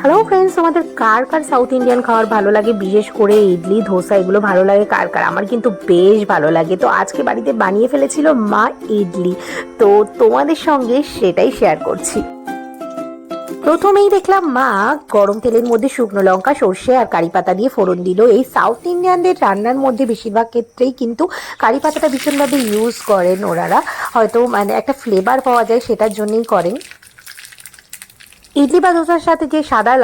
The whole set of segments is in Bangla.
হ্যালো ফ্রেন্ডস তোমাদের কার কার সাউথ ইন্ডিয়ান খাবার ভালো লাগে? বিশেষ করে ইডলি ধোসা এগুলো ভালো লাগে কার কার? আমার কিন্তু বেশ ভালো লাগে। তো আজকে বাড়িতে বানিয়ে ফেলেছিল মা ইডলি। তো তোমাদের সঙ্গে সেটাই শেয়ার করছি। প্রথমেই দেখলাম মা গরম তেলের মধ্যে শুকনো লঙ্কা সর্ষে আর কারি পাতা দিয়ে ফোড়ন দিল। এই সাউথ ইন্ডিয়ানদের রান্নার মধ্যে বেশিরভাগ ক্ষেত্রেই কিন্তু কারি পাতাটা ভীষণভাবে ইউজ করেন ওনারা। হয়তো মানে একটা ফ্লেভার পাওয়া যায় সেটার জন্যই করেন। ইডলি বা ধোসার সাথে যে সাদা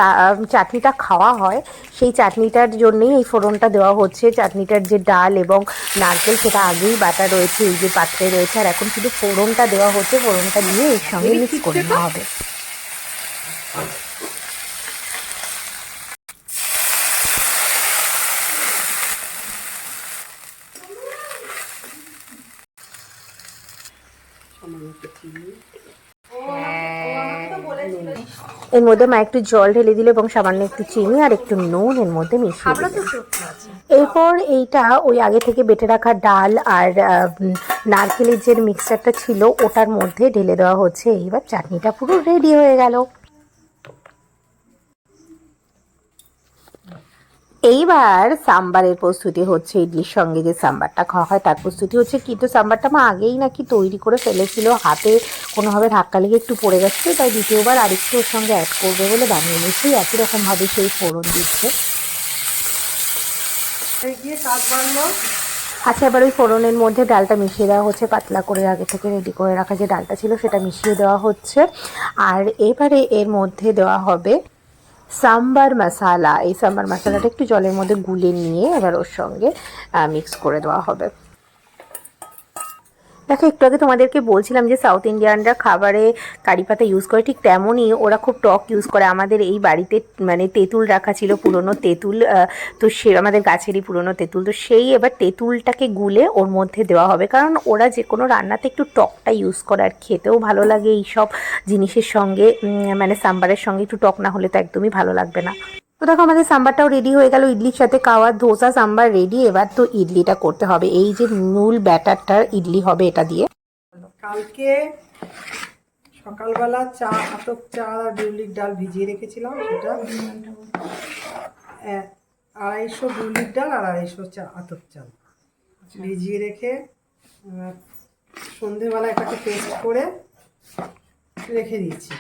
চাটনিটা খাওয়া হয় সেই চাটনিটার জন্যই এই ফোড়নটা দেওয়া হচ্ছে। চাটনিটার যে ডাল এবং নারকেল সেটা আগেই বাটা রয়েছে এই যে পাত্রে রয়েছে। আর এখন শুধু ফোড়নটা দেওয়া হচ্ছে ফোড়নটা দিয়ে এর সঙ্গে মিক্স করে নেওয়া হবে। এর মধ্যে মা একটু জল ঢেলে দিল এবং সামান্য একটু চিনি আর একটু নুন এর মধ্যে মিশিয়ে এরপর এইটা ওই আগে থেকে বেটে রাখা ডাল আর নারকেলের যে মিক্সচারটা ছিল ওটার মধ্যে ঢেলে দেওয়া হচ্ছে। এইবার চাটনিটা পুরো রেডি হয়ে গেল। এইবার সাম্বারের প্রস্তুতি হচ্ছে ইডলির সঙ্গে যে সাম্বারটা খাওয়া হয় তার প্রস্তুতি হচ্ছে কিন্তু সাম্বারটা মা আগেই নাকি তৈরি করে ফেলেছিল হাতে কোনোভাবে ধাক্কা লেগে একটু পড়ে গেছে তাই দ্বিতীয়বার আরেকটু ওর সঙ্গে অ্যাড করবে বলে বানিয়ে নিয়েছি একই রকমভাবে সেই ফোড়ন দিচ্ছে। আচ্ছা এবার ওই ফোড়নের মধ্যে ডালটা মিশিয়ে দেওয়া হচ্ছে পাতলা করে আগে থেকে রেডি করে রাখা যে ডালটা ছিল সেটা মিশিয়ে দেওয়া হচ্ছে। আর এবারে এর মধ্যে দেওয়া হবে সাম্বার মশালা। এই সাম্বার মশালাটা একটু জলের মধ্যে গুলে নিয়ে এবার ওর সঙ্গে মিক্স করে দেওয়া হবে। দেখো, একটু আগে তোমাদেরকে বলছিলাম যে সাউথ ইন্ডিয়ানরা খাবারে কারি পাতা ইউজ করে, ঠিক তেমনই ওরা খুব টক ইউজ করে। আমাদের এই বাড়িতে মানে তেঁতুল রাখা ছিল, পুরনো তেঁতুল তো সে আমাদের গাছেরই পুরনো তেঁতুল। তো সেই এবার তেঁতুলটাকে গুলে ওর মধ্যে দেওয়া হবে। কারণ ওরা যে কোনো রান্নাতে একটু টকটা ইউজ করে আর খেতেও ভালো লাগে এই সব জিনিসের সঙ্গে মানে সাম্বারের সঙ্গে একটু টক না হলে তো একদমই ভালো লাগবে না। তো দেখো আমাদের সাম্বারটাও রেডি হয়ে গেল ইডলির সাথে খাওয়া ধোসা সাম্বার রেডি এবার তো ইডলিটা করতে হবে। এই যে মূল ব্যাটারটার ইডলি হবে এটা দিয়ে। কালকে সকালবেলা চা আতপ চা আর বিউলির ডাল ভিজিয়ে রেখেছিলাম সেটা। আড়াইশো বিউলির ডাল আর আড়াইশো চা আতপ চাল ভিজিয়ে রেখে সন্ধেবেলা এটাকে পেস্ট করে রেখে দিয়েছি।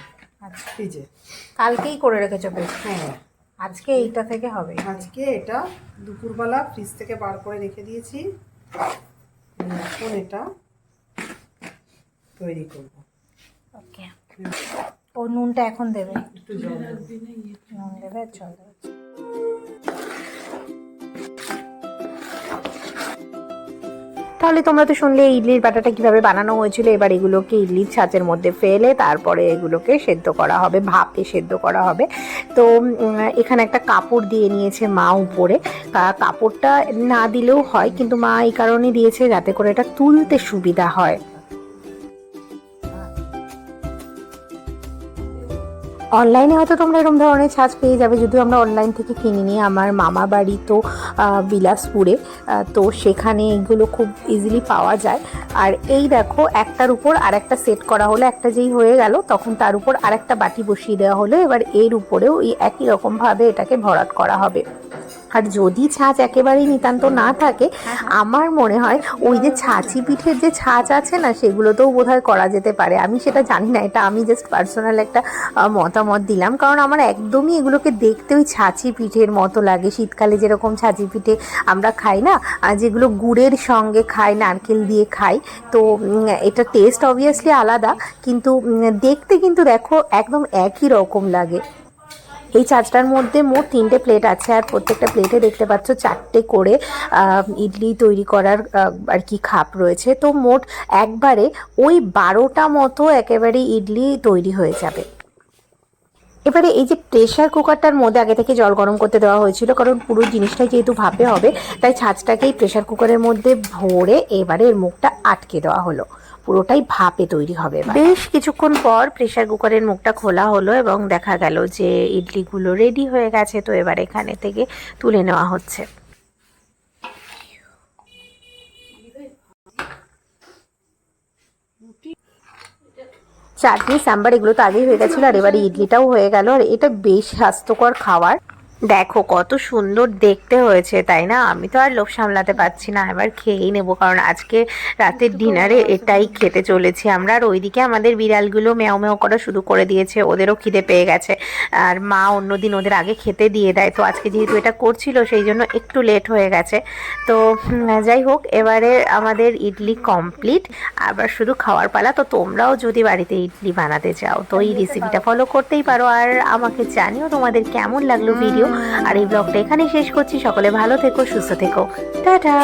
ফ্রিজে কালকেই করে রেখেছো বেশ হ্যাঁ। আজকে এইটা থেকে হবে। আজকে এটা দুপুরবেলা ফ্রিজ থেকে বার করে রেখে দিয়েছি। এখন এটা তৈরি করব। ওকে। ও নুনটা এখন দেবে। একটু জল দেবো। নুন দেবে আর তাহলে তোমরা তো শুনলে, ইডলির বাটাটা কীভাবে বানানো হয়েছিল। এবার এগুলোকে ইডলির ছাঁচের মধ্যে ফেলে তারপরে এগুলোকে সেদ্ধ করা হবে ভাপে সেদ্ধ করা হবে। তো এখানে একটা কাপড় দিয়ে নিয়েছে মা উপরে। কাপড়টা না দিলেও হয়, কিন্তু মা এই কারণে দিয়েছে যাতে করে এটা তুলতে সুবিধা হয়। অনলাইনে হয়তো তোমরা এরকম ধরনের ছাঁচ পেয়ে যাবে, যদিও আমরা অনলাইন থেকে কিনে নিই। আমার মামা বাড়ি তো বিলাসপুরে তো সেখানে এগুলো খুব ইজিলি পাওয়া যায়। আর এই দেখো, একটার উপর আর একটা সেট করা হলো, একটা যেই হয়ে গেল, তখন তার উপর আর একটা বাটি বসিয়ে দেওয়া হলো। এবার এর উপরেও এই একই রকমভাবে এটাকে ভরাট করা হবে। আর যদি ছাঁচ একেবারেই নিতান্ত না থাকে, আমার মনে হয় ওই যে ছাঁচি পিঠের যে ছাঁচ আছে না, সেগুলোতেও বোধহয় করা যেতে পারে। আমি সেটা জানি না, এটা আমি জাস্ট পার্সোনাল একটা মতামত দিলাম। কারণ আমার একদমই এগুলোকে দেখতে ওই ছাঁচি পিঠের মতো লাগে। শীতকালে যেরকম ছাঁচি পিঠে আমরা খাই না যেগুলো গুড়ের সঙ্গে খাই নারকেল দিয়ে খাই, তো এটা টেস্ট অবভিয়াসলি আলাদা, কিন্তু দেখতে কিন্তু দেখো একদম একই রকম লাগে। এই চারটার মধ্যে মোট তিনটে প্লেট আছে আর প্রত্যেকটা প্লেটে দেখতে পাচ্ছ চারটে করে ইডলি তৈরি করার আর কি খাপ রয়েছে। তো মোট একবারে ওই বারোটা মতো একেবারে ইডলি তৈরি হয়ে যাবে। এবারে এই যে প্রেশার কুকারটার মধ্যে আগে থেকে জল গরম করতে দেওয়া হয়েছিল, কারণ পুরো জিনিসটাই যেহেতু ভাপে হবে, তাই ছাঁচটাকেই প্রেশার কুকারের মধ্যে ভরে এবারে এর মুখটা আটকে দেওয়া হলো। পুরোটাই ভাপে তৈরি হবে বেশ কিছুক্ষণ পর প্রেশার কুকারের মুখটা খোলা হলো এবং দেখা গেল যে ইডলিগুলো রেডি হয়ে গেছে, তো এবার এখানে থেকে তুলে নেওয়া হচ্ছে। চাটনি, সাম্বার, এগুলো তো আগেই হয়ে গেছিল, আর এবারে ইডলিটাও হয়ে গেল, আর এটা বেশ স্বাস্থ্যকর খাবার। দেখো কত সুন্দর দেখতে হয়েছে তাই না? আমি তো আর লোভ সামলাতে পারছি না এবার খেয়েই নেব কারণ আজকে রাতের ডিনারে এটাই খেতে চলেছি আমরা আর ওইদিকে আমাদের বিড়ালগুলো মেও মেও করা শুরু করে দিয়েছে ওদেরও খিদে পেয়ে গেছে আর মা অন্যদিন ওদের আগে খেতে দিয়ে দেয় তো আজকে যেহেতু এটা করছিল সেই জন্য একটু লেট হয়ে গেছে তো যাই হোক এবারে আমাদের ইডলি কমপ্লিট আবার শুধু খাওয়ার পালা তো তোমরাও যদি বাড়িতে ইডলি বানাতে চাও তো এই রেসিপিটা ফলো করতেই পারো আর আমাকে জানিও তোমাদের কেমন লাগল ভিডিও আর এই ব্লগটা এখানেই শেষ করছি। সকলে ভালো থেকো সুস্থ থেকো। টাটা!